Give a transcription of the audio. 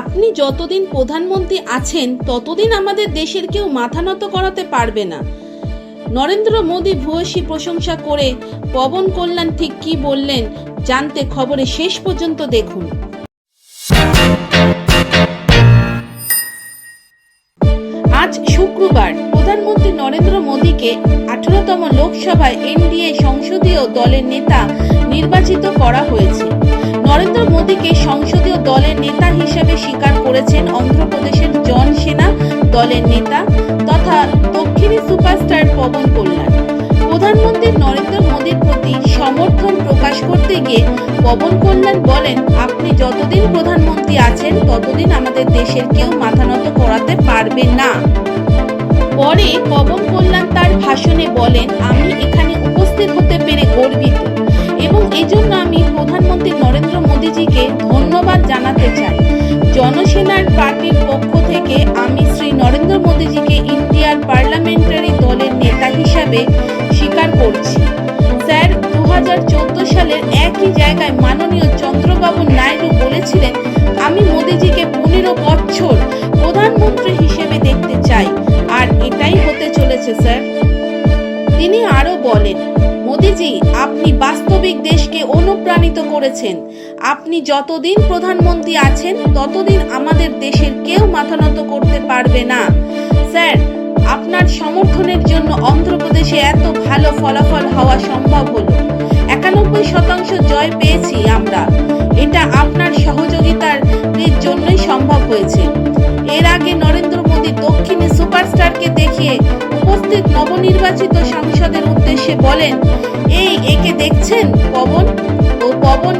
আপনি যতদিন প্রধানমন্ত্রী আছেন, ততদিন আমাদের দেশের কেউ মাথা নত করাতে পারবে না। নরেন্দ্র মোদী ভূয়সী প্রশংসা করে পবন কল্যাণ ঠিক কি বললেন, জানতে খবরে শেষ পর্যন্ত দেখুন। আজ শুক্রবার প্রধানমন্ত্রী নরেন্দ্র মোদীকে আঠারোতম লোকসভায় এনডিএ সংসদীয় দলের নেতা নির্বাচিত করা হয়েছে। নরেন্দ্র মোদীকে সংসদীয় দলের নেতা হিসেবে স্বীকার করেছেন অন্ধ্রপ্রদেশের জন সেনা দলের নেতা তথা দক্ষিণী সুপারস্টার পবন কল্যাণ। প্রধানমন্ত্রী নরেন্দ্র মোদীর প্রতি সমর্থন প্রকাশ করতে গিয়ে পবন কল্যাণ বলেন, আপনি যতদিন প্রধানমন্ত্রী আছেন, ততদিন আমাদের দেশের কেউ মাথা নত করাতে পারবে না। পরে পবন কল্যাণ তার ভাষণে বলেন, আমি এখানে উপস্থিত হতে পেরে গর্বিত এবং এজন্য আমি নরেন্দ্র ধন্যবাদ জানাতে চাই। জনসেনার পার্টির পক্ষ থেকে আমি শ্রী নরেন্দ্র মোদীজিকে ইন্ডিয়ার পার্লামেন্টারি দলের নেতা হিসাবে স্বীকার করছি। স্যার দু সালের একই জায়গায় মাননীয় চন্দ্রবাবু নাইডু বলেছিলেন, আমি মোদীজিকে পনেরো বছর প্রধানমন্ত্রী হিসেবে দেখতে চাই। আর এটাই হতে চলেছে, স্যার। তিনি আরও বলেন, মোদিজি আপনি বাস্তবিক দেশকে অনুপ্রাণিত করেছেন। আপনি যতদিন প্রধানমন্ত্রী আছেন, ততদিন আমাদের দেশের কেউ মাথা নত করতে পারবে না। স্যার, আপনার সমর্থনের জন্য অন্ধ্রপ্রদেশে এত ভালো ফলাফল হওয়া সম্ভব হলো। একানব্বই শতাংশ জয় পেয়েছি আমরা। এটা আপনার সহযোগিতার জন্যই সম্ভব হয়েছে। এর আগে নরেন্দ্র মোদী দক্ষিণে সুপারস্টারকে দেখিয়ে নবনির্বাচিত সাংসদের উদ্দেশ্যে বলেন এই একে দেখছেন পবন? ও পবন